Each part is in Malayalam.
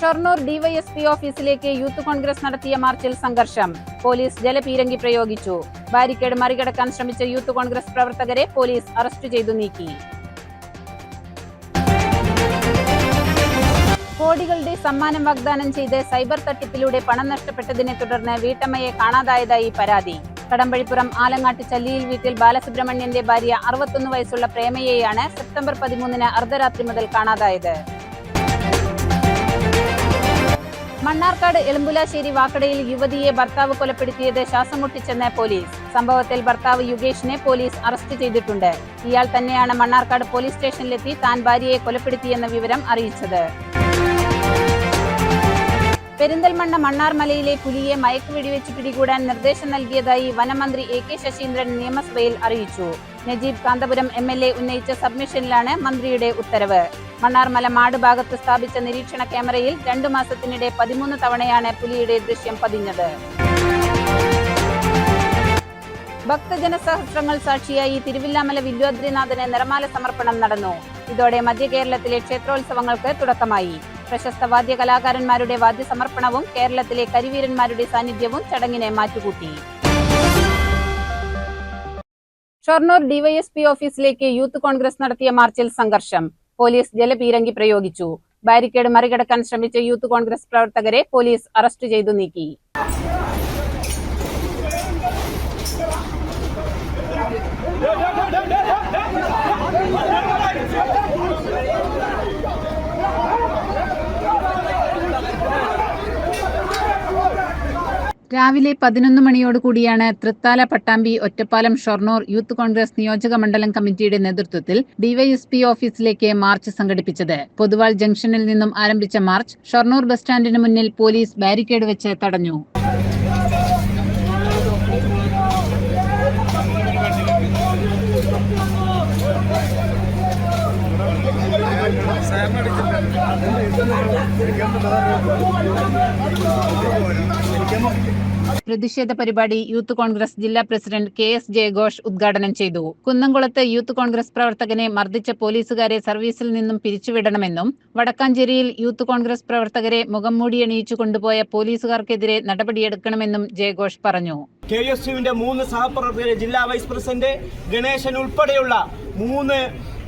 ഷൊർണൂർ ഡിവൈഎസ്പി ഓഫീസിലേക്ക് യൂത്ത് കോൺഗ്രസ് നടത്തിയ മാർച്ചിൽ സംഘർഷം. പോലീസ് ജലപീരങ്കി പ്രയോഗിച്ചു. ബാരിക്കേഡ് മറികടക്കാൻ ശ്രമിച്ച യൂത്ത് കോൺഗ്രസ് പ്രവർത്തകരെ പോലീസ് അറസ്റ്റ് ചെയ്തു നീക്കി. കോടികളുടെ സമ്മാനം വാഗ്ദാനം ചെയ്ത് സൈബർ തട്ടിപ്പിലൂടെ പണം നഷ്ടപ്പെട്ടതിനെ തുടർന്ന് വീട്ടമ്മയെ കാണാതായതായി പരാതി. കടമ്പഴിപ്പുറം ആലങ്ങാട്ട് ചല്ലിയിൽ വീട്ടിൽ ബാലസുബ്രഹ്മണ്യന്റെ ഭാര്യ അറുപത്തൊന്ന് വയസ്സുള്ള പ്രേമയെയാണ് സെപ്റ്റംബർ പതിമൂന്നിന് അർദ്ധരാത്രി മുതൽ കാണാതായത്. മണ്ണാർക്കാട് എളുമ്പുലാശ്ശേരി വാക്കടയിൽ യുവതിയെ ഭർത്താവ് കൊലപ്പെടുത്തിയത് ശ്വാസം മുട്ടിച്ചെന്ന് പോലീസ്. സംഭവത്തിൽ ഭർത്താവ് യുഗേഷിനെ പോലീസ് അറസ്റ്റ് ചെയ്തിട്ടുണ്ട്. ഇയാൾ തന്നെയാണ് മണ്ണാർക്കാട് പോലീസ് സ്റ്റേഷനിലെത്തി താൻ ഭാര്യയെ കൊലപ്പെടുത്തിയെന്ന വിവരം അറിയിച്ചത്. പെരിന്തൽമണ്ണ മണ്ണാർമലയിലെ പുലിയെ മയക്ക് വെടിവെച്ച് പിടികൂടാൻ നിർദ്ദേശം നൽകിയതായി വനമന്ത്രി എ കെ ശശീന്ദ്രൻ നിയമസഭയിൽ അറിയിച്ചു. Najeeb Kanthapuram M L A ഉന്നയിച്ച സബ്മിഷനിലാണ് മന്ത്രിയുടെ ഉത്തരവ്. മണ്ണാർമല മാട് ഭാഗത്ത് സ്ഥാപിച്ച നിരീക്ഷണ ക്യാമറയിൽ രണ്ടു മാസത്തിനിടെ പതിമൂന്ന് തവണയാണ് പുലിയുടെ ദൃശ്യം പതിഞ്ഞത്. ഭക്തജന സഹസ്രങ്ങൾ സാക്ഷിയായി തിരുവില്ലാമല വില്വാദ്രിനാഥന് നിറമാല സമർപ്പണം നടന്നു. ഇതോടെ മധ്യകേരളത്തിലെ ക്ഷേത്രോത്സവങ്ങൾക്ക് തുടക്കമായി. പ്രശസ്ത വാദ്യ കലാകാരന്മാരുടെ വാദ്യ സമർപ്പണവും കേരളത്തിലെ കരിവീരന്മാരുടെ സാന്നിധ്യവും ചടങ്ങിനെ മാറ്റുകൂട്ടി. ഷൊർണൂർ ഡിവൈഎസ്പി ഓഫീസിലേക്ക് യൂത്ത് കോൺഗ്രസ് നടത്തിയ മാർച്ചിൽ സംഘർഷം. പോലീസ് ജലപീരങ്കി പ്രയോഗിച്ചു. ബാരിക്കേഡ് മറികടക്കാൻ ശ്രമിച്ച യൂത്ത് കോൺഗ്രസ് പ്രവർത്തകരെ പോലീസ് അറസ്റ്റ് ചെയ്തു നീക്കി. രാവിലെ പതിനൊന്ന് മണിയോടുകൂടിയാണ് തൃത്താല പട്ടാമ്പി ഒറ്റപ്പാലം ഷൊർണൂർ യൂത്ത് കോൺഗ്രസ് നിയോജക മണ്ഡലം കമ്മിറ്റിയുടെ നേതൃത്വത്തിൽ ഡിവൈഎസ്പി ഓഫീസിലേക്ക് മാർച്ച് സംഘടിപ്പിച്ചത്. പൊതുവാൾ ജംഗ്ഷനിൽ നിന്നും ആരംഭിച്ച മാർച്ച് ഷൊർണൂർ ബസ് സ്റ്റാൻഡിന് മുന്നിൽ പോലീസ് ബാരിക്കേഡ് വെച്ച് തടഞ്ഞു. പ്രതിഷേധ പരിപാടി യൂത്ത് കോൺഗ്രസ് ജില്ലാ പ്രസിഡന്റ് കെ എസ് ജയഘോഷ് ഉദ്ഘാടനം ചെയ്തു. കുന്നംകുളത്ത് യൂത്ത് കോൺഗ്രസ് പ്രവർത്തകനെ മർദ്ദിച്ച പോലീസുകാരെ സർവീസിൽ നിന്നും പിരിച്ചുവിടണമെന്നും വടക്കാഞ്ചേരിയിൽ യൂത്ത് കോൺഗ്രസ് പ്രവർത്തകരെ മുഖം മൂടിയണിയിച്ചു കൊണ്ടുപോയ പോലീസുകാർക്കെതിരെ നടപടിയെടുക്കണമെന്നും ജയഘോഷ് പറഞ്ഞു. കെ എസ് യുവിന്റെ മൂന്ന് സഹപ്രവർത്തകരെ ജില്ലാ വൈസ് പ്രസിഡന്റ് ഗണേശൻ ഉൾപ്പെടെയുള്ള മൂന്ന്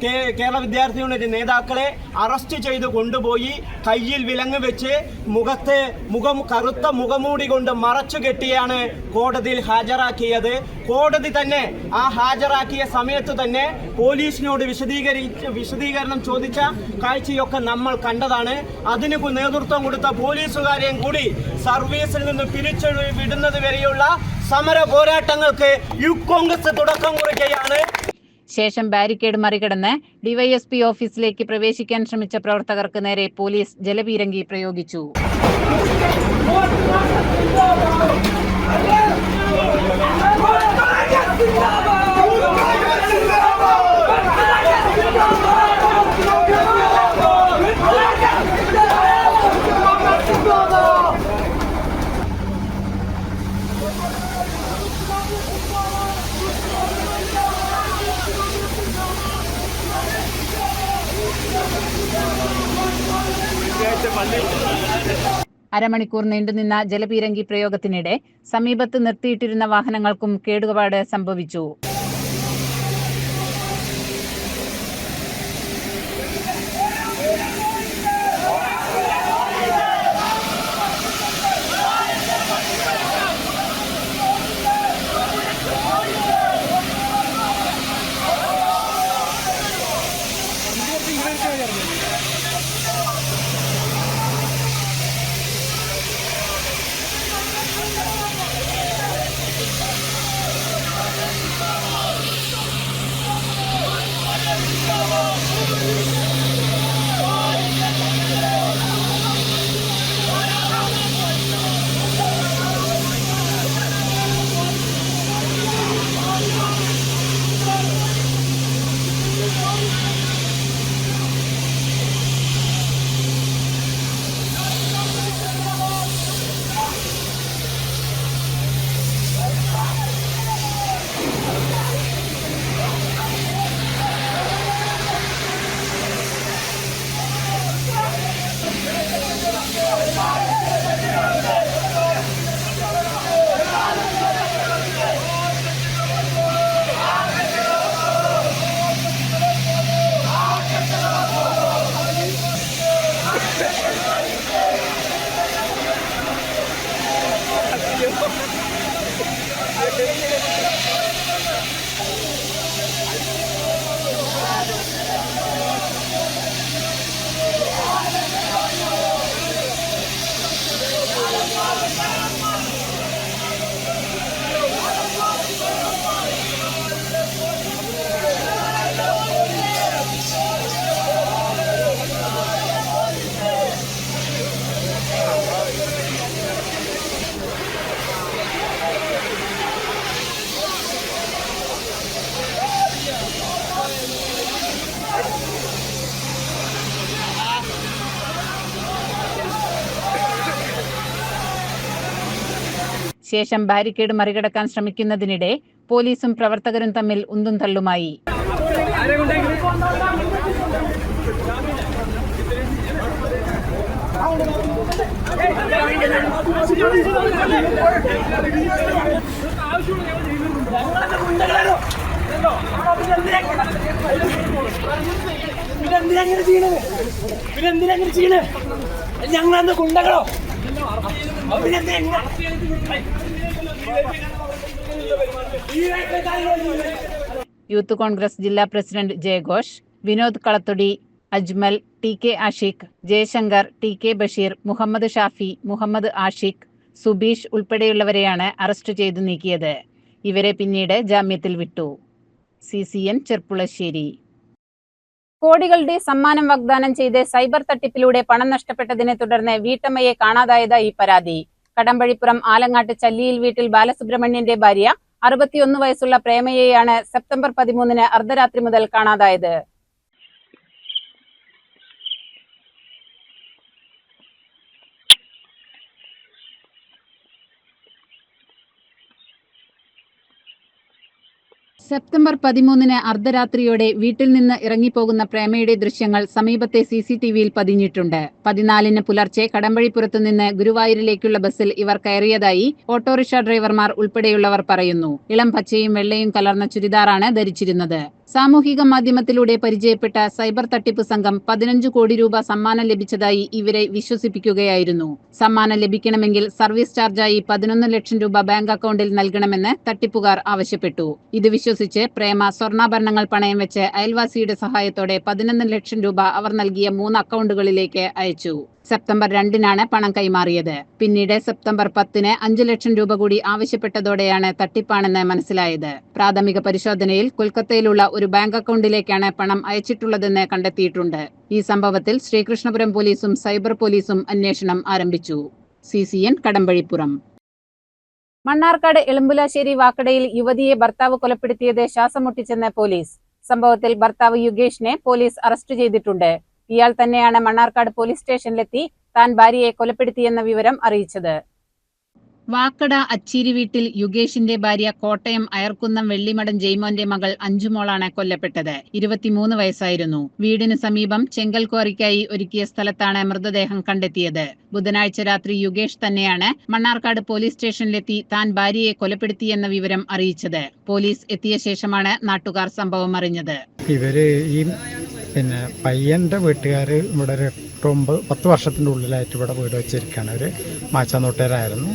കേരള വിദ്യാർത്ഥി യൂണിറ്റ് നേതാക്കളെ അറസ്റ്റ് ചെയ്ത് കൊണ്ടുപോയി കയ്യിൽ വിലങ്ങ് വെച്ച് മുഖത്ത് മുഖം കറുത്ത മുഖമൂടി കൊണ്ട് മറച്ചു കെട്ടിയാണ് കോടതിയിൽ ഹാജരാക്കിയത്. കോടതി തന്നെ ആ ഹാജരാക്കിയ സമയത്ത് തന്നെ പോലീസിനോട് വിശദീകരിച്ച് വിശദീകരണം ചോദിച്ച കാഴ്ചയൊക്കെ നമ്മൾ കണ്ടതാണ്. അതിന് നേതൃത്വം കൊടുത്ത പോലീസുകാരെയും കൂടി സർവീസിൽ നിന്ന് പിരിച്ചു വിടുന്നത് വരെയുള്ള സമര പോരാട്ടങ്ങൾക്ക് യു കോൺഗ്രസ് തുടക്കം കുറിക്കുകയാണ്. ശേഷം ബാരിക്കേഡ് മറികടന്ന് ഡിവൈഎസ്പി ഓഫീസിലേക്ക് പ്രവേശിക്കാൻ ശ്രമിച്ച പ്രവർത്തകർക്ക് നേരെ പോലീസ് ജലപീരങ്കി പ്രയോഗിച്ചു. അരമണിക്കൂർ നീണ്ടുനിന്ന ജലപീരങ്കി പ്രയോഗത്തിനിടെ സമീപത്ത് നിർത്തിയിട്ടിരുന്ന വാഹനങ്ങൾക്കും കേടുപാട് സംഭവിച്ചു ശേഷം ബാരിക്കേഡ് മറികടക്കാൻ ശ്രമിക്കുന്നതിനിടെ പോലീസും പ്രവർത്തകരും തമ്മിൽ ഉന്തും തള്ളുമായി. ചെയ്യണത്? പിന്നെന്തിനങ്ങനെ ചെയ്യണേ ഞങ്ങളന്ന് ഗുണ്ടകളോ? പിന്നെന്തിനാ യൂത്ത് കോൺഗ്രസ് ജില്ലാ president ജയഘോഷ് Vinod Kalathodi Ajmal T K Ashiq Jayashankar T K Basheer Muhammad Shafi Muhammad Ashiq Subeesh ഉൾപ്പെടെയുള്ളവരെയാണ് arrest ചെയ്തു നീക്കിയത്. ഇവരെ പിന്നീട് ജാമ്യത്തിൽ വിട്ടു. C C N Cherpulassery. കോടികളുടെ സമ്മാനം വാഗ്ദാനം ചെയ്ത് സൈബർ തട്ടിപ്പിലൂടെ പണം നഷ്ടപ്പെട്ടതിനെ തുടർന്ന് വീട്ടമ്മയെ കാണാതായതായി പരാതി. കടമ്പഴിപ്പുറം ആലങ്ങാട്ട് ചല്ലിയിൽ വീട്ടിൽ ബാലസുബ്രഹ്മണ്യന്റെ ഭാര്യ അറുപത്തിയൊന്ന് വയസ്സുള്ള പ്രേമയെയാണ് സെപ്റ്റംബർ പതിമൂന്നിന് അർദ്ധരാത്രി മുതൽ കാണാതായത്. സെപ്റ്റംബർ പതിമൂന്നിന് അർദ്ധരാത്രിയോടെ വീട്ടിൽ നിന്ന് ഇറങ്ങിപ്പോകുന്ന പ്രേമയുടെ ദൃശ്യങ്ങൾ സമീപത്തെ സി സി ടി വിയിൽ പതിഞ്ഞിട്ടുണ്ട്. പതിനാലിന് പുലർച്ചെ കടമ്പഴിപ്പുറത്തു നിന്ന് ഗുരുവായൂരിലേക്കുള്ള ബസ്സിൽ ഇവർ കയറിയതായി ഓട്ടോറിക്ഷ ഡ്രൈവർമാർ ഉൾപ്പെടെയുള്ളവർ പറയുന്നു. ഇളം പച്ചയും വെള്ളയും കലർന്ന ചുരിദാറാണ് ധരിച്ചിരുന്നത്. സാമൂഹിക മാധ്യമത്തിലൂടെ പരിചയപ്പെട്ട സൈബർ തട്ടിപ്പ് സംഘം പതിനഞ്ച് കോടി രൂപ സമ്മാനം ലഭിച്ചതായി ഇവരെ വിശ്വസിപ്പിക്കുകയായിരുന്നു. സമ്മാനം ലഭിക്കണമെങ്കിൽ സർവീസ് ചാർജായി പതിനൊന്ന് ലക്ഷം രൂപ ബാങ്ക് അക്കൗണ്ടിൽ നൽകണമെന്ന് തട്ടിപ്പുകാർ ആവശ്യപ്പെട്ടു. ഇത് വിശ്വസിച്ച് പ്രേമ സ്വർണാഭരണങ്ങൾ പണയം വെച്ച് അയൽവാസിയുടെ സഹായത്തോടെ പതിനൊന്ന് ലക്ഷം രൂപ അവർ നൽകിയ മൂന്ന് അക്കൗണ്ടുകളിലേക്ക് അയച്ചു. സെപ്റ്റംബർ രണ്ടിനാണ് പണം കൈമാറിയത്. പിന്നീട് സെപ്റ്റംബർ പത്തിന് അഞ്ചു ലക്ഷം രൂപ കൂടി ആവശ്യപ്പെട്ടതോടെയാണ് തട്ടിപ്പാണെന്ന് മനസ്സിലായത്. പ്രാഥമിക പരിശോധനയിൽ കൊൽക്കത്തയിലുള്ള ഒരു ബാങ്ക് അക്കൗണ്ടിലേക്കാണ് പണം അയച്ചിട്ടുള്ളതെന്ന് കണ്ടെത്തിയിട്ടുണ്ട്. ഈ സംഭവത്തിൽ ശ്രീകൃഷ്ണപുരം പോലീസും സൈബർ പോലീസും അന്വേഷണം ആരംഭിച്ചു. C C N Kadampazhipuram. Mannarkkad Elumpulassery വാക്കടയിൽ യുവതിയെ ഭർത്താവ് കൊലപ്പെടുത്തിയത് ശ്വാസം മുട്ടിച്ചെന്ന് പോലീസ്. സംഭവത്തിൽ ഭർത്താവ് യുഗേഷിനെ പോലീസ് അറസ്റ്റ് ചെയ്തിട്ടുണ്ട്. ഇയാൾ തന്നെയാണ് മണ്ണാർക്കാട് പോലീസ് സ്റ്റേഷനിലെത്തി താൻ ഭാര്യയെ കൊലപ്പെടുത്തിയെന്ന വിവരം അറിയിച്ചത്. വാക്കട അച്ചീരി വീട്ടിൽ യുഗേഷിന്റെ ഭാര്യ കോട്ടയം അയർക്കുന്നം വെള്ളിമടം ജയ്മോന്റെ മകൾ അഞ്ചുമോളാണ് കൊല്ലപ്പെട്ടത്. ഇരുപത്തിമൂന്ന് വയസ്സായിരുന്നു. വീടിന് സമീപം ചെങ്കൽ ക്വാറിക്കായി ഒരുക്കിയ സ്ഥലത്താണ് മൃതദേഹം കണ്ടെത്തിയത്. ബുധനാഴ്ച രാത്രി യുഗേഷ് തന്നെയാണ് മണ്ണാർക്കാട് പോലീസ് സ്റ്റേഷനിലെത്തി താൻ ഭാര്യയെ കൊലപ്പെടുത്തിയെന്ന വിവരം അറിയിച്ചത്. പോലീസ് എത്തിയ ശേഷമാണ് നാട്ടുകാർ സംഭവം അറിഞ്ഞത്. ഇവർ ഈ പിന്നെ പയ്യന്റെ വീട്ടുകാർ ഇവിടെ ഒരു എട്ട് ഒമ്പത് പത്ത് വർഷത്തിന്റെ ഉള്ളിലായിട്ട് ഇവിടെ വീട് വെച്ചിരിക്കുകയാണ്. അവർ മാച്ചാന്നോട്ടേരായിരുന്നു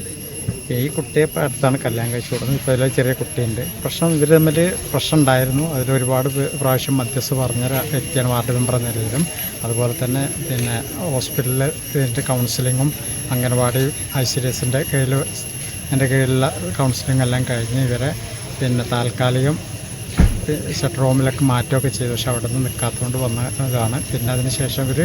ഈ കുട്ടിയെ അടുത്താണ് കല്യാണം കഴിച്ചു കൊടുക്കുന്നത് ഇപ്പോൾ അതിലെ ചെറിയ കുട്ടിയുണ്ട്. പ്രശ്നം ഇവർ തമ്മിൽ പ്രശ്നം ഉണ്ടായിരുന്നു അതിൽ ഒരുപാട് പ്രാവശ്യം മധ്യസ്ഥ പറഞ്ഞ വ്യക്തിയാണ് വാർഡ് മെമ്പർ എന്ന നിലയിലും അതുപോലെ തന്നെ പിന്നെ ഹോസ്പിറ്റലിൽ ഇതിന്റെ കൗൺസിലിങ്ങും അംഗനവാടി ഐ സി ഡി എസിന്റെ കീഴിൽ എന്റെ കീഴിലുള്ള കൗൺസിലിംഗ് എല്ലാം കഴിഞ്ഞ് ഇവരെ പിന്നെ താൽക്കാലികം ഷട്ടർ റൂമിലൊക്കെ മാറ്റമൊക്കെ ചെയ്തു. പക്ഷെ അവിടെ നിന്ന് നിൽക്കാത്തതുകൊണ്ട് വന്നതാണ്. പിന്നെ അതിന് ശേഷം ഇവർ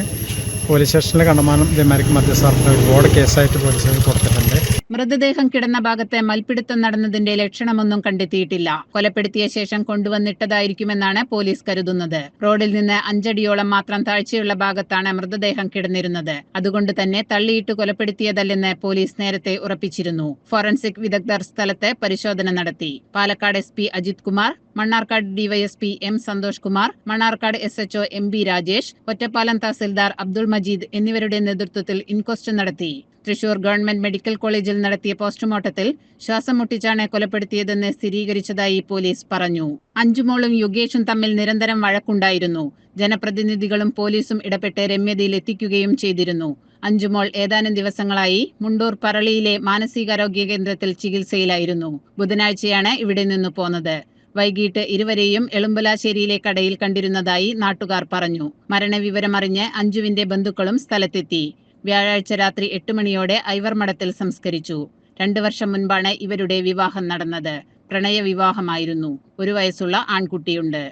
പോലീസ് സ്റ്റേഷനിൽ കണ്ടമാനം ഇതേമാതിരിക്ക് മധ്യസ്ഥർക്ക് ഒരുപാട് കേസായിട്ട് പോലീസ് കൊടുത്തിട്ടുണ്ട്. മൃതദേഹം കിടന്ന ഭാഗത്തെ മൽപിടുത്തം നടന്നതിന്റെ ലക്ഷണമൊന്നും കണ്ടെത്തിയിട്ടില്ല. കൊലപ്പെടുത്തിയ ശേഷം കൊണ്ടുവന്നിട്ടതായിരിക്കുമെന്നാണ് പോലീസ് കരുതുന്നത്. റോഡിൽ നിന്ന് അഞ്ചടിയോളം മാത്രം താഴ്ചയുള്ള ഭാഗത്താണ് മൃതദേഹം കിടന്നിരുന്നത്. അതുകൊണ്ട് തന്നെ തള്ളിയിട്ട് കൊലപ്പെടുത്തിയതല്ലെന്ന് പോലീസ് നേരത്തെ ഉറപ്പിച്ചിരുന്നു. ഫോറൻസിക് വിദഗ്ധർ സ്ഥലത്ത് പരിശോധന നടത്തി. Palakkad S P Ajith Kumar Mannarkkad DYSP M Santhosh Kumar Mannarkkad S HO M B Rajesh Ottapalam tahsildar Abdul Majeed എന്നിവരുടെ നേതൃത്വത്തിൽ ഇൻക്വസ്റ്റ് നടത്തി. തൃശൂർ ഗവൺമെന്റ് മെഡിക്കൽ കോളേജിൽ നടത്തിയ പോസ്റ്റ്മോർട്ടത്തിൽ ശ്വാസം മുട്ടിച്ചാണ് കൊലപ്പെടുത്തിയതെന്ന് സ്ഥിരീകരിച്ചതായി പോലീസ് പറഞ്ഞു. അഞ്ചുമോളും യുഗേഷും തമ്മിൽ നിരന്തരം വഴക്കുണ്ടായിരുന്നു. ജനപ്രതിനിധികളും പോലീസും ഇടപെട്ട് രമ്യതയിൽ എത്തിക്കുകയും ചെയ്തിരുന്നു. അഞ്ചുമോൾ ഏതാനും ദിവസങ്ങളായി മുണ്ടൂർ പറളിയിലെ മാനസികാരോഗ്യ കേന്ദ്രത്തിൽ ചികിത്സയിലായിരുന്നു. ബുധനാഴ്ചയാണ് ഇവിടെ നിന്ന് പോന്നത്. വൈകിട്ട് ഇരുവരെയും എളുമ്പലാശ്ശേരിയിലെ കടയിൽ കണ്ടിരുന്നതായി നാട്ടുകാർ പറഞ്ഞു. മരണവിവരമറിഞ്ഞ് അഞ്ജുവിന്റെ ബന്ധുക്കളും സ്ഥലത്തെത്തി. വ്യാഴാഴ്ച രാത്രി എട്ട് മണിയോടെ ഐവർ ഐവർമഠത്തിൽ സംസ്കരിച്ചു. രണ്ടു വർഷം മുൻപാണ് ഇവരുടെ വിവാഹം നടന്നത്. പ്രണയ വിവാഹമായിരുന്നു. ഒരു വയസ്സുള്ള ആൺകുട്ടിയുണ്ട്.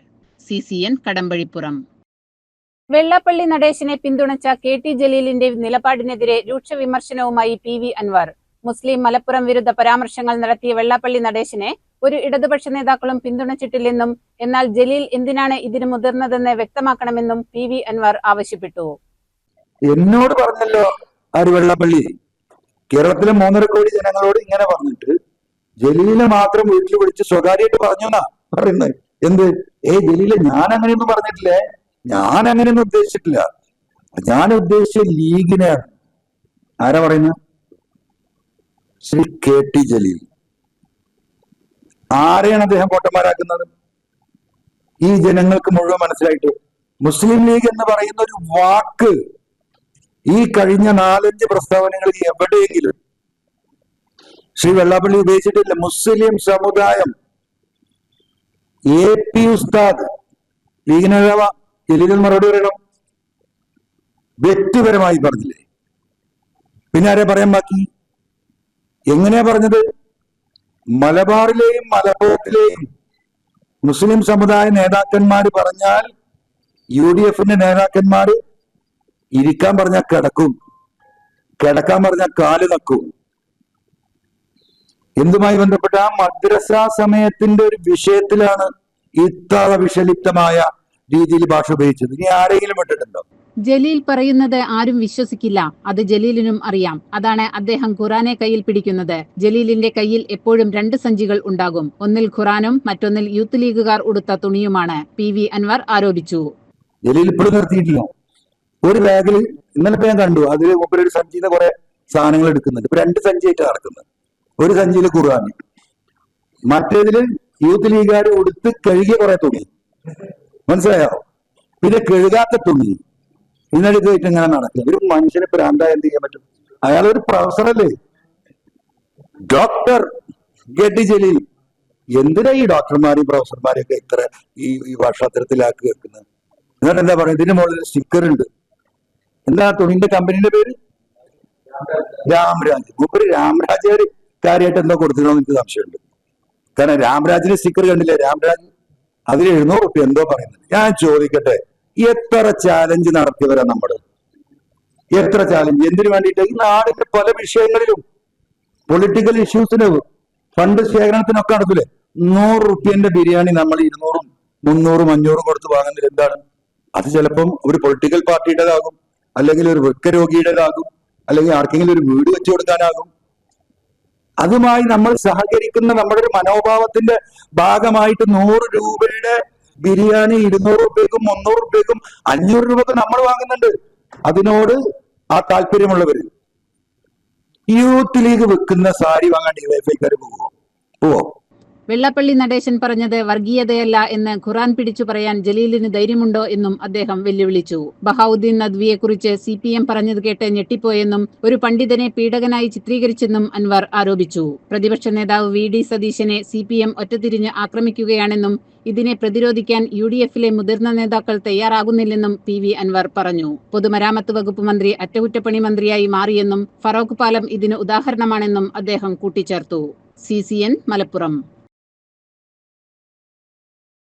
C C N Kadampazhipuram. Vellappally നടേശനെ പിന്തുണച്ച കെ ടി ജലീലിന്റെ നിലപാടിനെതിരെ രൂക്ഷ വിമർശനവുമായി പി വി അൻവർ. മുസ്ലിം മലപ്പുറം വിരുദ്ധ പരാമർശങ്ങൾ നടത്തിയ വെള്ളാപ്പള്ളി നടേശനെ ഒരു ഇടതുപക്ഷ നേതാക്കളും പിന്തുണച്ചിട്ടില്ലെന്നും എന്നാൽ ജലീൽ എന്തിനാണ് ഇതിന് മുതിർന്നതെന്ന് വ്യക്തമാക്കണമെന്നും പി വി അൻവർ ആവശ്യപ്പെട്ടു. എന്നോട് പറഞ്ഞല്ലോ ആര് കേരളത്തിലെ മൂന്നര കോടി ജനങ്ങളോട് ഇങ്ങനെ പറഞ്ഞിട്ട് ജലീലിനെ മാത്രം വീട്ടിൽ വിളിച്ച് സ്വകാര്യമായിട്ട് പറഞ്ഞു എന്നാ പറയുന്നത്. എന്ത്? ഏ ജലീല ഞാൻ അങ്ങനെയൊന്നും പറഞ്ഞിട്ടില്ലേ? ഞാൻ അങ്ങനെയൊന്നും ഉദ്ദേശിച്ചിട്ടില്ല. ഞാൻ ഉദ്ദേശിച്ച ലീഗിനെയാണ്. ആരാ പറയുന്നത് ശ്രീ കെ ടി ജലീൽ. ആരെയാണ് അദ്ദേഹം കോട്ടന്മാരാക്കുന്നത് ഈ ജനങ്ങൾക്ക് മുഴുവൻ മനസ്സിലായിട്ട്. മുസ്ലിം ലീഗ് എന്ന് പറയുന്ന ഒരു വാക്ക് ഈ കഴിഞ്ഞ നാലഞ്ച് പ്രസ്താവനകളിൽ എവിടെയെങ്കിലും ശ്രീ വെള്ളാപ്പള്ളി ഉപയോഗിച്ചിട്ടില്ല മുസ്ലിം സമുദായം എ പി ഉസ്താദ് ലീഗിന് മറുപടി പറയണം. വ്യക്തിപരമായി പറഞ്ഞില്ലേ. പിന്നെ ആരെ പറയാൻ ബാക്കി? എങ്ങനെയാ പറഞ്ഞത്? മലബാറിലെയും മലബോട്ടിലെയും മുസ്ലിം സമുദായ നേതാക്കന്മാര് പറഞ്ഞാൽ യു ഡി എഫിന്റെ നേതാക്കന്മാര് ഇരിക്കാൻ പറഞ്ഞാൽ കിടക്കും. കിടക്കാൻ പറഞ്ഞാൽ കാൽ നക്കും. എന്തുമായി ബന്ധപ്പെട്ട ആ മദ്രസ സമയത്തിന്റെ ഒരു വിഷയത്തിലാണ് ഇത്ര വിഷലിപ്തമായ രീതിയിൽ ഭാഷ ഉപയോഗിച്ചത്. ഇനി ആരെങ്കിലും വിട്ടിട്ടുണ്ടോ ജലീൽ പറയുന്നത് ആരും വിശ്വസിക്കില്ല. അത് ജലീലിനും അറിയാം. അതാണ് അദ്ദേഹം ഖുറാനെ കയ്യിൽ പിടിക്കുന്നത്. ജലീലിന്റെ കയ്യിൽ എപ്പോഴും രണ്ട് സഞ്ചികൾ ഉണ്ടാകും. ഒന്നിൽ ഖുറാനും മറ്റൊന്നിൽ യൂത്ത് ലീഗുകാർ ഉടുത്ത തുണിയുമാണ്. പി വി അൻവർ ആരോപിച്ചു. ജലീൽ ഇപ്പോഴും നിർത്തിയിട്ടില്ല. ഒരു ബാഗിൽ ഇന്നലെ ഞാൻ കണ്ടു. അതിൽ മുമ്പിൽ ഒരു സഞ്ചിയിൽ കുറെ സാധനങ്ങൾ എടുക്കുന്നുണ്ട്. ഇപ്പൊ രണ്ട് സഞ്ചിയായിട്ട് നടക്കുന്നത്. ഒരു സഞ്ചിയിൽ ഖുർആൻ മറ്റേതിൽ യൂത്ത് ലീഗുകാർ ഉടുത്ത് കഴുകിയ കുറെ തുണി. മനസ്സിലായോ? പിന്നെ കഴുകാത്ത തുണി. ഇന്നലെ ഇന്നെടുത്തിട്ട് ഇങ്ങനെ നടക്കുക ഒരു മനുഷ്യനെ പ്രാന്തായ എന്ത് ചെയ്യാൻ പറ്റും? അയാൾ ഒരു പ്രൊഫസറല്ലേ ഡോക്ടർ ഗഡി ജലീൽ എന്തിനാ ഈ ഡോക്ടർമാരെയും പ്രൊഫസർമാരെയൊക്കെ ഇത്ര ഈ ഈ ഭാഷാത്തരത്തിലാക്കി വെക്കുന്നത്? എന്നിട്ട് എന്താ പറയുക? ഇതിന്റെ മുകളിൽ സ്റ്റിക്കർ ഉണ്ട്. എന്താ തുണിന്റെ കമ്പനിയുടെ പേര്? രാംരാജ്. മൂപ്പര് രാംരാജ് കാര്യമായിട്ട് എന്തോ കൊടുത്തിരുന്നോ എനിക്ക് സംശയമുണ്ട്. കാരണം രാംരാജിന്റെ സ്റ്റിക്കർ കണ്ടില്ലേ? രാംരാജ് അതിൽ എഴുന്നൂറ് റുപ്യ എന്തോ പറയുന്നത് ഞാൻ ചോദിക്കട്ടെ എത്ര ചാലഞ്ച് നടത്തിയവരാ നമ്മൾ? എത്ര ചാലഞ്ച് എന്തിനു വേണ്ടിയിട്ട്? ഈ നാടിന്റെ പല വിഷയങ്ങളിലും പൊളിറ്റിക്കൽ ഇഷ്യൂസിന് ഫണ്ട് ശേഖരണത്തിനൊക്കെ നടത്തില്ലേ? നൂറ് റുപ്യന്റെ ബിരിയാണി നമ്മൾ ഇരുന്നൂറും മുന്നൂറും അഞ്ഞൂറും കൊടുത്ത് വാങ്ങുന്നത് എന്താണ് അത് ചിലപ്പം ഒരു പൊളിറ്റിക്കൽ പാർട്ടിയുടേതാകും അല്ലെങ്കിൽ ഒരു വൃക്കരോഗിയുടേതാകും അല്ലെങ്കിൽ ആർക്കെങ്കിലും ഒരു വീട് വെച്ചു കൊടുക്കാനാകും. അതുമായി നമ്മൾ സഹകരിക്കുന്ന നമ്മുടെ ഒരു മനോഭാവത്തിന്റെ ഭാഗമായിട്ട് നൂറ് രൂപയുടെ ബിരിയാണി ഇരുന്നൂറ് രൂപയ്ക്കും മുന്നൂറ് രൂപയ്ക്കും അഞ്ഞൂറ് രൂപക്ക് നമ്മൾ വാങ്ങുന്നുണ്ട്. അതിനോട് ആ താല്പര്യമുള്ളവര് യൂത്ത് ലീഗ് വെക്കുന്ന സാരി വാങ്ങാൻ ഡിവൈഫൈക്കാർ പോവോ? പോവോ. വെള്ളപ്പള്ളി നടേശൻ പറഞ്ഞത് വർഗീയതയല്ല എന്ന് ഖുറാൻ പിടിച്ചു പറയാൻ ജലീലിന് ധൈര്യമുണ്ടോ എന്നും അദ്ദേഹം വെല്ലുവിളിച്ചു. ബഹാവുദ്ദീൻ നദ്വിയെക്കുറിച്ച് സി പി എം പറഞ്ഞത് കേട്ട് ഞെട്ടിപ്പോയെന്നും ഒരു പണ്ഡിതനെ പീഡകനായി ചിത്രീകരിച്ചെന്നും അൻവർ ആരോപിച്ചു. പ്രതിപക്ഷ നേതാവ് വി ഡി സതീശനെ സി പി എം ഒറ്റതിരിഞ്ഞ് ആക്രമിക്കുകയാണെന്നും ഇതിനെ പ്രതിരോധിക്കാൻ യു ഡി എഫിലെ മുതിർന്ന നേതാക്കൾ തയ്യാറാകുന്നില്ലെന്നും പി വി അൻവർ പറഞ്ഞു. പൊതുമരാമത്ത് വകുപ്പ് മന്ത്രി അറ്റകുറ്റപ്പണി മന്ത്രിയായി മാറിയെന്നും ഫറോക്ക് പാലം ഇതിന് ഉദാഹരണമാണെന്നും അദ്ദേഹം കൂട്ടിച്ചേർത്തു. C C N Malappuram.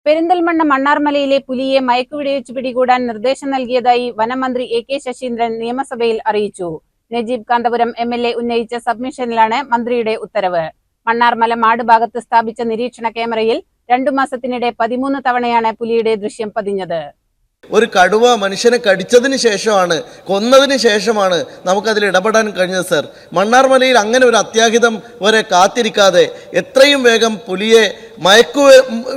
Perinthalmanna മണ്ണാർമലയിലെ പുലിയെ മയക്കുവെടിവെച്ച് പിടികൂടാൻ നിർദ്ദേശം നൽകിയതായി വനമന്ത്രി എ കെ ശശീന്ദ്രൻ നിയമസഭയിൽ അറിയിച്ചു. Najeeb Kanthapuram M L A ഉന്നയിച്ച സബ്മിഷനിലാണ് മന്ത്രിയുടെ ഉത്തരവ്. മണ്ണാർമല മാട് ഭാഗത്ത് സ്ഥാപിച്ച നിരീക്ഷണ ക്യാമറയിൽ രണ്ടു മാസത്തിനിടെ പതിമൂന്ന് തവണയാണ് പുലിയുടെ ദൃശ്യം പതിഞ്ഞത്. ഒരു കടുവ മനുഷ്യനെ കടിച്ചതിന് ശേഷമാണ് കൊന്നതിന് ശേഷമാണ് നമുക്കതിൽ ഇടപെടാൻ കഴിഞ്ഞത് സർ. മണ്ണാർമലയിൽ അങ്ങനെ ഒരു അത്യാഹിതം വരെ കാത്തിരിക്കാതെ എത്രയും വേഗം പുലിയെ മയക്കു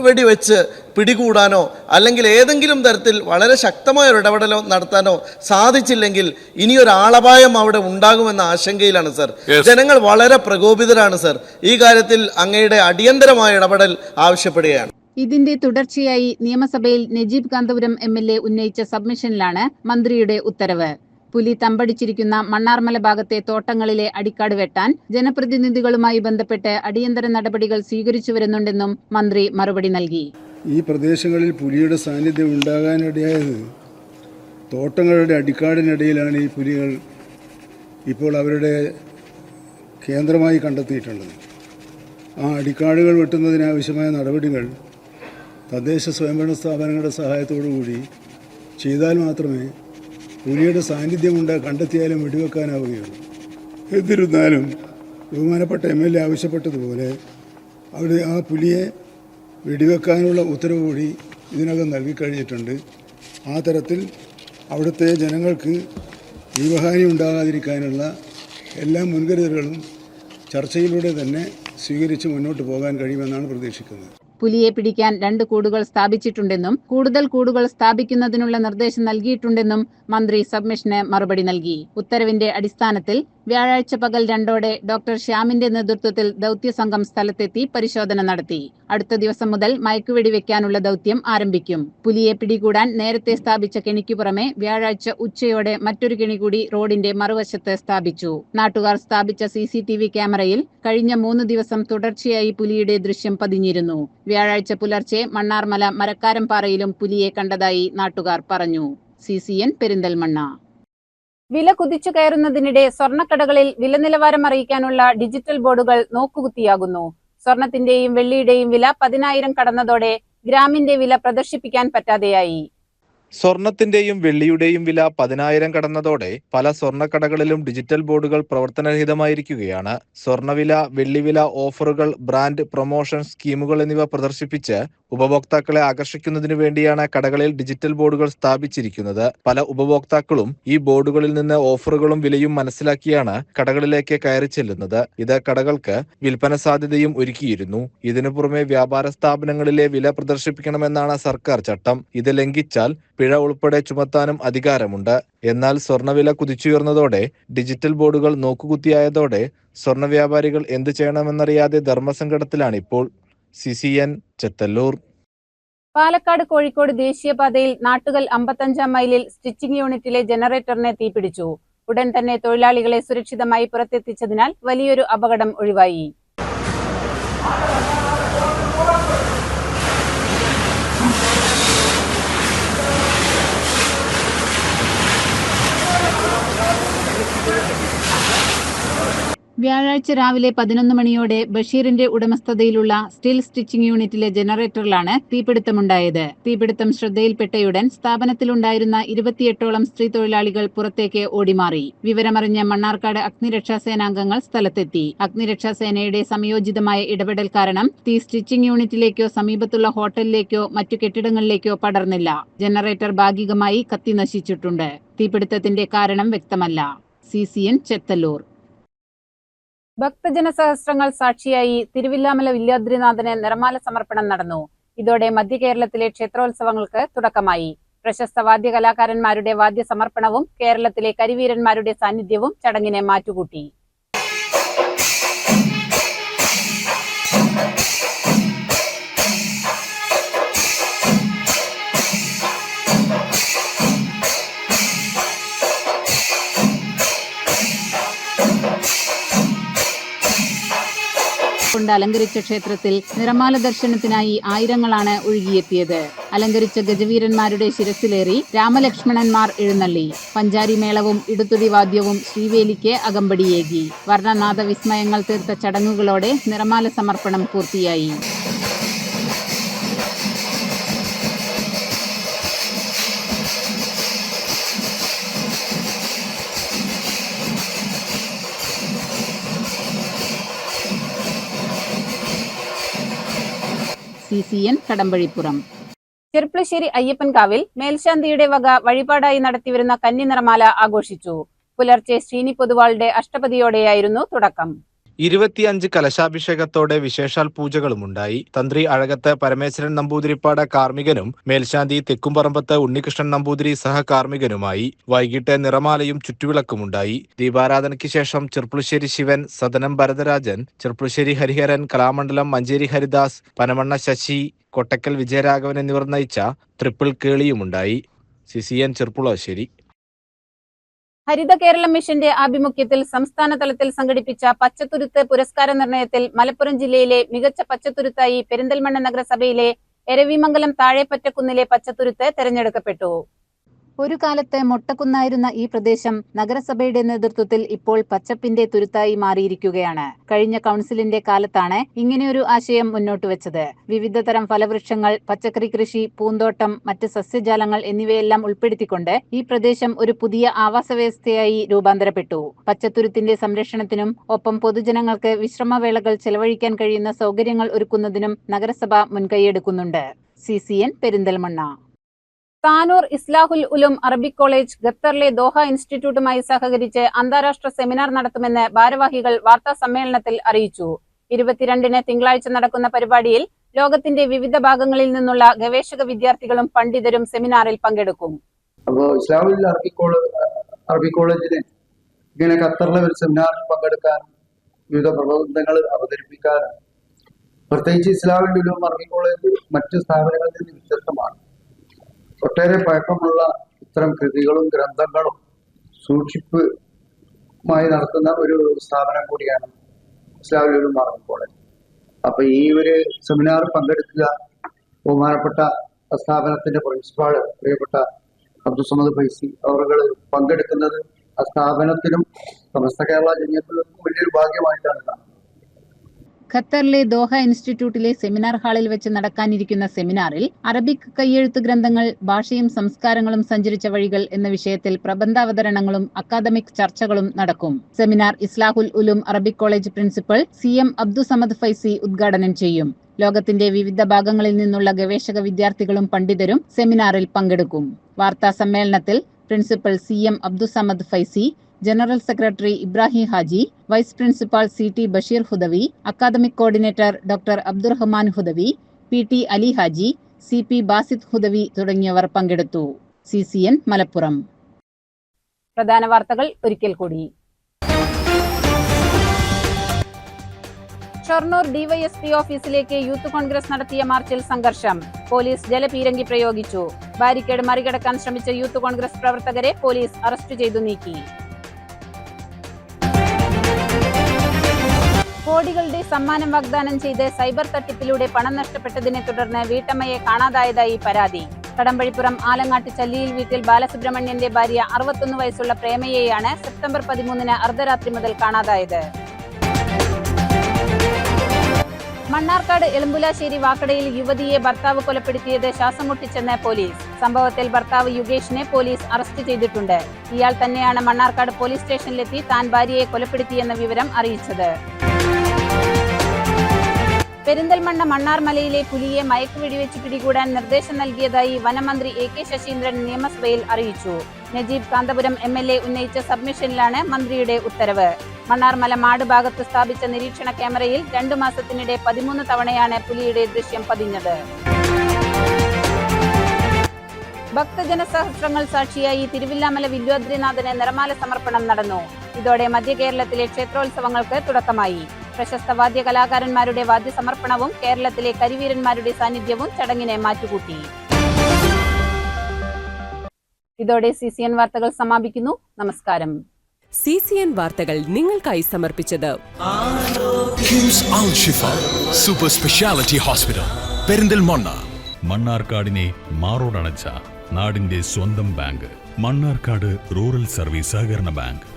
വെടി വെച്ച് പിടികൂടാനോ അല്ലെങ്കിൽ ഏതെങ്കിലും തരത്തിൽ വളരെ ശക്തമായ ഒരു ഇടപെടലോ നടത്താനോ സാധിച്ചില്ലെങ്കിൽ ഇനിയൊരു ആളപായം അവിടെ ഉണ്ടാകുമെന്ന ആശങ്കയിലാണ് സർ. ജനങ്ങൾ വളരെ പ്രകോപിതരാണ് സർ. ഈ കാര്യത്തിൽ അങ്ങയുടെ അടിയന്തരമായ ഇടപെടൽ ആവശ്യപ്പെടുകയാണ്. ഇതിന്റെ തുടർച്ചയായി നിയമസഭയിൽ Najeeb Kanthapuram M L A ഉന്നയിച്ച സബ്മിഷനിലാണ് മന്ത്രിയുടെ ഉത്തരവ്. പുലി തമ്പടിച്ചിരിക്കുന്ന മണ്ണാർമല ഭാഗത്തെ തോട്ടങ്ങളിലെ അടിക്കാട് വെട്ടാൻ ജനപ്രതിനിധികളുമായി ബന്ധപ്പെട്ട് അടിയന്തര നടപടികൾ സ്വീകരിച്ചു വരുന്നുണ്ടെന്നും മന്ത്രി മറുപടി നൽകി. ഈ പ്രദേശങ്ങളിൽ പുലിയുടെ സാന്നിധ്യം ഉണ്ടാകാനിടയായത് തോട്ടങ്ങളുടെ അടിക്കാടിനിടയിലാണ് ഈ പുലികൾ ഇപ്പോൾ അവരുടെ കേന്ദ്രമായി കണ്ടെത്തിയിട്ടുള്ളത്. ആ അടിക്കാടുകൾ വെട്ടുന്നതിനാവശ്യമായ നടപടികൾ തദ്ദേശ സ്വയംഭരണ സ്ഥാപനങ്ങളുടെ സഹായത്തോടു കൂടി ചെയ്താൽ മാത്രമേ പുലിയുടെ സാന്നിധ്യം ഉണ്ട് കണ്ടെത്തിയാലും വെടിവെക്കാനാവുകയുള്ളൂ. എന്നിരുന്നാലും ബഹുമാനപ്പെട്ട എം എൽ എ ആവശ്യപ്പെട്ടതുപോലെ അവിടെ ആ പുലിയെ വെടിവെക്കാനുള്ള ഉത്തരവ് കൂടി ഇതിനകം നൽകിക്കഴിഞ്ഞിട്ടുണ്ട്. ആ തരത്തിൽ അവിടുത്തെ ജനങ്ങൾക്ക് ജീവഹാനി ഉണ്ടാകാതിരിക്കാനുള്ള എല്ലാ മുൻകരുതലുകളും ചർച്ചയിലൂടെ തന്നെ സ്വീകരിച്ച് മുന്നോട്ട് പോകാൻ കഴിയുമെന്നാണ് പ്രതീക്ഷിക്കുന്നത്. പുലിയെ പിടിക്കാൻ രണ്ട് കൂടുകൾ സ്ഥാപിച്ചിട്ടുണ്ടെന്നും കൂടുതൽ കൂടുകൾ സ്ഥാപിക്കുന്നതിനുള്ള നിർദ്ദേശം നൽകിയിട്ടുണ്ടെന്നും മന്ത്രി സബ്മിഷന് മറുപടി നൽകി. ഉത്തരവിന്റെ അടിസ്ഥാനത്തിൽ വ്യാഴാഴ്ച പകൽ രണ്ടോടെ ഡോക്ടർ ശ്യാമിന്റെ നേതൃത്വത്തിൽ ദൗത്യസംഘം സ്ഥലത്തെത്തി പരിശോധന നടത്തി. അടുത്ത ദിവസം മുതൽ മയക്കുവെടി വെക്കാനുള്ള ദൗത്യം ആരംഭിക്കും. പുലിയെ പിടികൂടാൻ നേരത്തെ സ്ഥാപിച്ച കെണിക്കു പുറമെ വ്യാഴാഴ്ച ഉച്ചയോടെ മറ്റൊരു കെണി കൂടി റോഡിന്റെ മറുവശത്ത് സ്ഥാപിച്ചു. നാട്ടുകാർ സ്ഥാപിച്ച സി ക്യാമറയിൽ കഴിഞ്ഞ മൂന്ന് ദിവസം തുടർച്ചയായി പുലിയുടെ ദൃശ്യം പതിഞ്ഞിരുന്നു. വ്യാഴാഴ്ച പുലർച്ചെ മണ്ണാർമല മരക്കാരം പാറയിലും പുലിയെ കണ്ടതായി നാട്ടുകാർ പറഞ്ഞു. C C N Perinthalmanna. വില കുതിച്ചു കയറുന്നതിനിടെ സ്വർണക്കടകളിൽ വില നിലവാരം അറിയിക്കാനുള്ള ഡിജിറ്റൽ ബോർഡുകൾ നോക്കുകുത്തിയാകുന്നു. സ്വർണത്തിന്റെയും വെള്ളിയുടെയും വില പതിനായിരം കടന്നതോടെ ഗ്രാമിന്റെ വില പ്രദർശിപ്പിക്കാൻ പറ്റാതെയായി. സ്വർണത്തിന്റെയും വെള്ളിയുടെയും വില പതിനായിരം കടന്നതോടെ പല സ്വർണക്കടകളിലും ഡിജിറ്റൽ ബോർഡുകൾ പ്രവർത്തനരഹിതമായിരിക്കുകയാണ്. സ്വർണവില വെള്ളിവില ഓഫറുകൾ ബ്രാൻഡ് പ്രൊമോഷൻ സ്കീമുകൾ എന്നിവ പ്രദർശിപ്പിച്ച് ഉപഭോക്താക്കളെ ആകർഷിക്കുന്നതിനു വേണ്ടിയാണ് കടകളിൽ ഡിജിറ്റൽ ബോർഡുകൾ സ്ഥാപിച്ചിരിക്കുന്നത്. പല ഉപഭോക്താക്കളും ഈ ബോർഡുകളിൽ നിന്ന് ഓഫറുകളും വിലയും മനസ്സിലാക്കിയാണ് കടകളിലേക്ക് കയറി ചെല്ലുന്നത്. ഇത് കടകൾക്ക് വിൽപ്പന സാധ്യതയും ഒരുക്കിയിരുന്നു. ഇതിനു പുറമെ വ്യാപാര സ്ഥാപനങ്ങളിലെ വില പ്രദർശിപ്പിക്കണമെന്നാണ് സർക്കാർ ചട്ടം. ഇത് ലംഘിച്ചാൽ പിഴ ഉൾപ്പെടെ ചുമത്താനും അധികാരമുണ്ട്. എന്നാൽ സ്വർണവില കുതിച്ചുയർന്നതോടെ ഡിജിറ്റൽ ബോർഡുകൾ നോക്കുകുത്തിയായതോടെ സ്വർണ വ്യാപാരികൾ എന്തു ചെയ്യണമെന്നറിയാതെ ധർമ്മസങ്കടത്തിലാണ് ഇപ്പോൾ സി സി ചെത്തല്ലൂർ. പാലക്കാട് കോഴിക്കോട് ദേശീയപാതയിൽ നാട്ടുകൽ അമ്പത്തഞ്ചാം മൈലിൽ സ്റ്റിച്ചിംഗ് യൂണിറ്റിലെ ജനറേറ്ററിനെ തീപിടിച്ചു. ഉടൻ തന്നെ തൊഴിലാളികളെ സുരക്ഷിതമായി പുറത്തെത്തിച്ചതിനാൽ വലിയൊരു അപകടം ഒഴിവായി. വ്യാഴാഴ്ച രാവിലെ പതിനൊന്ന് മണിയോടെ ബഷീറിന്റെ ഉടമസ്ഥതയിലുള്ള സ്റ്റീൽ സ്റ്റിച്ചിംഗ് യൂണിറ്റിലെ ജനറേറ്ററിലാണ് തീപിടുത്തമുണ്ടായത്. തീപിടുത്തം ശ്രദ്ധയിൽപ്പെട്ടയുടൻ സ്ഥാപനത്തിലുണ്ടായിരുന്ന ഇരുപത്തിയെട്ടോളം സ്ത്രീ തൊഴിലാളികൾ പുറത്തേക്ക് ഓടിമാറി. വിവരമറിഞ്ഞ മണ്ണാർക്കാട് അഗ്നിരക്ഷാ സേനാംഗങ്ങൾ സ്ഥലത്തെത്തി. അഗ്നിരക്ഷാ സേനയുടെ സംയോജിതമായ ഇടപെടൽ കാരണം തീ സ്റ്റിച്ചിംഗ് യൂണിറ്റിലേക്കോ സമീപത്തുള്ള ഹോട്ടലിലേക്കോ മറ്റു കെട്ടിടങ്ങളിലേക്കോ പടർന്നില്ല. ജനറേറ്റർ ഭാഗികമായി കത്തി നശിച്ചിട്ടുണ്ട്. തീപിടുത്തത്തിന്റെ കാരണം വ്യക്തമല്ല. C C N Chethallur. ഭക്തജന സഹസ്രങ്ങൾ സാക്ഷിയായി തിരുവില്ലാമല വില്യാദ്രിനാഥന് നിറമാല സമർപ്പണം നടന്നു. ഇതോടെ മധ്യ കേരളത്തിലെ ക്ഷേത്രോത്സവങ്ങൾക്ക് തുടക്കമായി. പ്രശസ്ത വാദ്യ കലാകാരന്മാരുടെ കേരളത്തിലെ കരിവീരന്മാരുടെ സാന്നിധ്യവും ചടങ്ങിനെ മാറ്റുകൂട്ടി. കൊണ്ട് അലങ്കരിച്ച ക്ഷേത്രത്തിൽ നിറമാല ദർശനത്തിനായി ആയിരങ്ങളാണ് ഒഴുകിയെത്തിയത്. അലങ്കരിച്ച ഗജവീരന്മാരുടെ ശിരസിലേറി രാമലക്ഷ്മണന്മാർ എഴുന്നള്ളി. പഞ്ചാരി മേളവും ഇടുത്തുടി വാദ്യവും ശ്രീവേലിക്ക് അകമ്പടിയേകി. വർണനാഥ വിസ്മയങ്ങൾ തീർത്ത ചടങ്ങുകളോടെ നിറമാല സമർപ്പണം പൂർത്തിയായി. C N Kadampazhipuram. ചെർപ്പളശ്ശേരി അയ്യപ്പൻകാവിൽ മേൽശാന്തിയുടെ വക വഴിപാടായി നടത്തിവരുന്ന കന്നി നിറമാല ആഘോഷിച്ചു. പുലർച്ചെ ശ്രീനി പൊതുവാളുടെ അഷ്ടപതിയോടെയായിരുന്നു തുടക്കം. ഇരുപത്തിയഞ്ച് കലശാഭിഷേകത്തോടെ വിശേഷാൽ പൂജകളുമുണ്ടായി. തന്ത്രി അഴകത്ത് പരമേശ്വരൻ നമ്പൂതിരിപ്പാട് കാർമ്മികനും മേൽശാന്തി തെക്കുംപറമ്പത്ത് ഉണ്ണികൃഷ്ണൻ നമ്പൂതിരി സഹകാർമ്മികനുമായി വൈകിട്ട് നിറമാലയും ചുറ്റുവിളക്കുമുണ്ടായി. ദീപാരാധനയ്ക്ക് ശേഷം ചെർപ്പുളശ്ശേരി ശിവൻ സദനം ഭരതരാജൻ ചെർപ്പുളശ്ശേരി ഹരിഹരൻ കലാമണ്ഡലം മഞ്ചേരി ഹരിദാസ് പനമണ്ണ ശശി കൊട്ടക്കൽ വിജയരാഘവൻ എന്നിവർ നയിച്ച triple കേളിയുമുണ്ടായി. C C N Cherpulassery Haritha Keralam മിഷന്റെ ആഭിമുഖ്യത്തിൽ സംസ്ഥാന തലത്തിൽ സംഘടിപ്പിച്ച പച്ചത്തുരുത്ത് പുരസ്കാര നിർണയത്തിൽ മലപ്പുറം ജില്ലയിലെ മികച്ച പച്ചത്തുരുത്തായി പെരിന്തൽമണ്ണ നഗരസഭയിലെ എരവിമംഗലം താഴെപ്പറ്റക്കുന്നിലെ പച്ചത്തുരുത്ത് തെരഞ്ഞെടുക്കപ്പെട്ടു. ഒരു കാലത്ത് മൊട്ടക്കുന്നായിരുന്ന ഈ പ്രദേശം നഗരസഭയുടെ നേതൃത്വത്തിൽ ഇപ്പോൾ പച്ചപ്പിന്റെ തുരുത്തായി മാറിയിരിക്കുകയാണ്. കഴിഞ്ഞ കൗൺസിലിന്റെ കാലത്താണ് ഇങ്ങനെയൊരു ആശയം മുന്നോട്ട് വെച്ചത്. വിവിധ തരം ഫലവൃക്ഷങ്ങൾ പച്ചക്കറി കൃഷി പൂന്തോട്ടം മറ്റ് സസ്യജാലങ്ങൾ എന്നിവയെല്ലാം ഉൾപ്പെടുത്തിക്കൊണ്ട് ഈ പ്രദേശം ഒരു പുതിയ ആവാസ വ്യവസ്ഥയായി രൂപാന്തരപ്പെട്ടു. പച്ചത്തുരുത്തിന്റെ സംരക്ഷണത്തിനും ഒപ്പം പൊതുജനങ്ങൾക്ക് വിശ്രമവേളകൾ ചെലവഴിക്കാൻ കഴിയുന്ന സൗകര്യങ്ങൾ ഒരുക്കുന്നതിനും നഗരസഭ മുൻകൈയെടുക്കുന്നുണ്ട്. C C N Perinthalmanna. Tanur Islahul Uloom Arabic college ഖത്തറിലെ ദോഹ ഇൻസ്റ്റിറ്റ്യൂട്ടുമായി സഹകരിച്ച് അന്താരാഷ്ട്ര സെമിനാർ നടത്തുമെന്ന് ഭാരവാഹികൾ വാർത്താ സമ്മേളനത്തിൽ അറിയിച്ചു. ഇരുപത്തിരണ്ടിന് തിങ്കളാഴ്ച നടക്കുന്ന പരിപാടിയിൽ ലോകത്തിന്റെ വിവിധ ഭാഗങ്ങളിൽ നിന്നുള്ള ഗവേഷക വിദ്യാർത്ഥികളും പണ്ഡിതരും സെമിനാറിൽ പങ്കെടുക്കും. അപ്പോൾ ഇസ്ലാമിൽ അറബി കോളേജ് അറബിക് കോളേജിന് ഇങ്ങനെ ഖത്തറിലെ ഒരു സെമിനാറിൽ പങ്കെടുക്കാൻ വിവിധ പ്രബന്ധങ്ങൾ അവതരിപ്പിക്കാനും പ്രത്യേകിച്ച് ഇസ്ലാമിൽ അറബിക് അറബി കോളേജ് മറ്റ് സ്ഥാപനങ്ങളിൽ നിന്ന് വ്യത്യസ്തമാണ്. ഒട്ടേറെ പഴക്കമുള്ള ഇത്തരം കൃതികളും ഗ്രന്ഥങ്ങളും സൂക്ഷിപ്പുമായി നടത്തുന്ന ഒരു സ്ഥാപനം കൂടിയാണ് ഇസ്ലാമിൽ മാർഗം കോളേജ് അപ്പൊ ഈ ഒരു സെമിനാർ പങ്കെടുക്കുക ബഹുമാനപ്പെട്ട സ്ഥാപനത്തിന്റെ പ്രിൻസിപ്പാൾ പ്രിയപ്പെട്ട അബ്ദുസമദ് ഫൈസി അവറുകൾ പങ്കെടുക്കുന്നത് ആ സ്ഥാപനത്തിനും സമസ്ത കേരള ജനത്തിനും വലിയൊരു ഭാഗ്യമായിട്ടാണ് കാണുന്നത്. ഖത്തറിലെ ദോഹ ഇൻസ്റ്റിറ്റ്യൂട്ടിലെ സെമിനാർ ഹാളിൽ വെച്ച് നടക്കാനിരിക്കുന്ന സെമിനാറിൽ അറബിക് കയ്യെഴുത്ത് ഗ്രന്ഥങ്ങൾ ഭാഷയും സംസ്കാരങ്ങളും സഞ്ചരിച്ച വഴികൾ എന്ന വിഷയത്തിൽ പ്രബന്ധാവതരണങ്ങളും അക്കാദമിക് ചർച്ചകളും നടക്കും. Seminar Islahul Uloom Arabic college principal C M Abdussamad Faizy ഉദ്ഘാടനം ചെയ്യും. ലോകത്തിന്റെ വിവിധ ഭാഗങ്ങളിൽ നിന്നുള്ള ഗവേഷക വിദ്യാർത്ഥികളും പണ്ഡിതരും സെമിനാറിൽ പങ്കെടുക്കും. വാർത്താ സമ്മേളനത്തിൽ principal C M Abdussamad Faizy general secretary Ibrahim Haji vice principal C T Basheer Hudawi academic coordinator doctor Abdurahman Hudawi P T Ali Haji C P Basid Hudawi തുടങ്ങിയവർ പങ്കെടുത്തു. C C N Malappuram. പ്രധാന വാർത്തകൾ ഒരിക്കൽ കൂടി. ഷൊർണൂർ ഡിവൈഎസ്പി ഓഫീസിലേക്ക് യൂത്ത് കോൺഗ്രസ് നടത്തിയ മാർച്ചിൽ സംഘർഷം. പോലീസ് ജലപീരങ്കി പ്രയോഗിച്ചു. ബാരിക്കേഡ് മറികടക്കാൻ ശ്രമിച്ച യൂത്ത് കോൺഗ്രസ് പ്രവർത്തകരെ പോലീസ് അറസ്റ്റ് ചെയ്തു നീക്കി. കോടികളുടെ സമ്മാനം വാഗ്ദാനം ചെയ്ത് സൈബർ തട്ടിപ്പിലൂടെ പണം നഷ്ടപ്പെട്ടതിനെ തുടർന്ന് വീട്ടമ്മയെ കാണാതായതായി പരാതി. കടമ്പഴിപ്പുറം ആലങ്ങാട്ട് ചല്ലിയിൽ വീട്ടിൽ ബാലസുബ്രഹ്മണ്യന്റെ ഭാര്യ അറുപത്തൊന്ന് വയസ്സുള്ള പ്രേമയെയാണ് സെപ്റ്റംബർ പതിമൂന്നിന് അർദ്ധരാത്രി മുതൽ കാണാതായത്. മണ്ണാർക്കാട് എളുമ്പുലാശ്ശേരി വാക്കടയിൽ യുവതിയെ ഭർത്താവ് കൊലപ്പെടുത്തിയത് ശ്വാസം മുട്ടിച്ചെന്ന് പോലീസ്. സംഭവത്തിൽ ഭർത്താവ് യുഗേഷിനെ പോലീസ് അറസ്റ്റ് ചെയ്തിട്ടുണ്ട്. ഇയാൾ തന്നെയാണ് മണ്ണാർക്കാട് പോലീസ് സ്റ്റേഷനിലെത്തി താൻ ഭാര്യയെ കൊലപ്പെടുത്തിയെന്ന വിവരം അറിയിച്ചത്. പെരിന്തൽമണ്ണ മണ്ണാർമലയിലെ പുലിയെ മയക്കുവെടിവെച്ച് പിടികൂടാൻ നിർദ്ദേശം നൽകിയതായി വനമന്ത്രി എ കെ ശശീന്ദ്രൻ നിയമസഭയിൽ അറിയിച്ചു. Najeeb Kanthapuram M L A ഉന്നയിച്ച സബ്മിഷനിലാണ് മന്ത്രിയുടെ ഉത്തരവ്. മണ്ണാർമല മാട് ഭാഗത്ത് സ്ഥാപിച്ച നിരീക്ഷണ ക്യാമറയിൽ രണ്ടു മാസത്തിനിടെ പതിമൂന്ന് തവണയാണ് പുലിയുടെ ദൃശ്യം പതിഞ്ഞത്. ഭക്തജന ഭക്തജനസഹസ്രങ്ങൾ സാക്ഷിയായി തിരുവില്ലാമല വില്വാദ്രിനാഥന് നിറമാല സമർപ്പണം നടന്നു. ഇതോടെ മധ്യകേരളത്തിലെ ക്ഷേത്രോത്സവങ്ങൾക്ക് തുടക്കമായി. പ്രശസ്ത വാദ്യ കലാകാരന്മാരുടെ വാദ്യ സമർപ്പണവും കേരളത്തിലെ കരിവീരന്മാരുടെ സാന്നിധ്യവും ചടങ്ങിനെ മാറ്റുകൂട്ടി. ഇതോടെ സി സി എൻ വാർത്തകൾ സമാപിക്കുന്നു. നമസ്കാരം. സി സി എൻ വാർത്തകൾ നിങ്ങൾക്കായി സമർപ്പിച്ചത് സൂപ്പർ സ്പെഷ്യാലിറ്റി ഹോസ്പിറ്റൽ പെരിന്തൽമണ്ണ. മണ്ണാർക്കാടിനെ മാറോടണച്ച നാടിന്റെ സ്വന്തം ബാങ്ക് മണ്ണാർക്കാട് റൂറൽ സർവീസ് സഹകരണ ബാങ്ക്.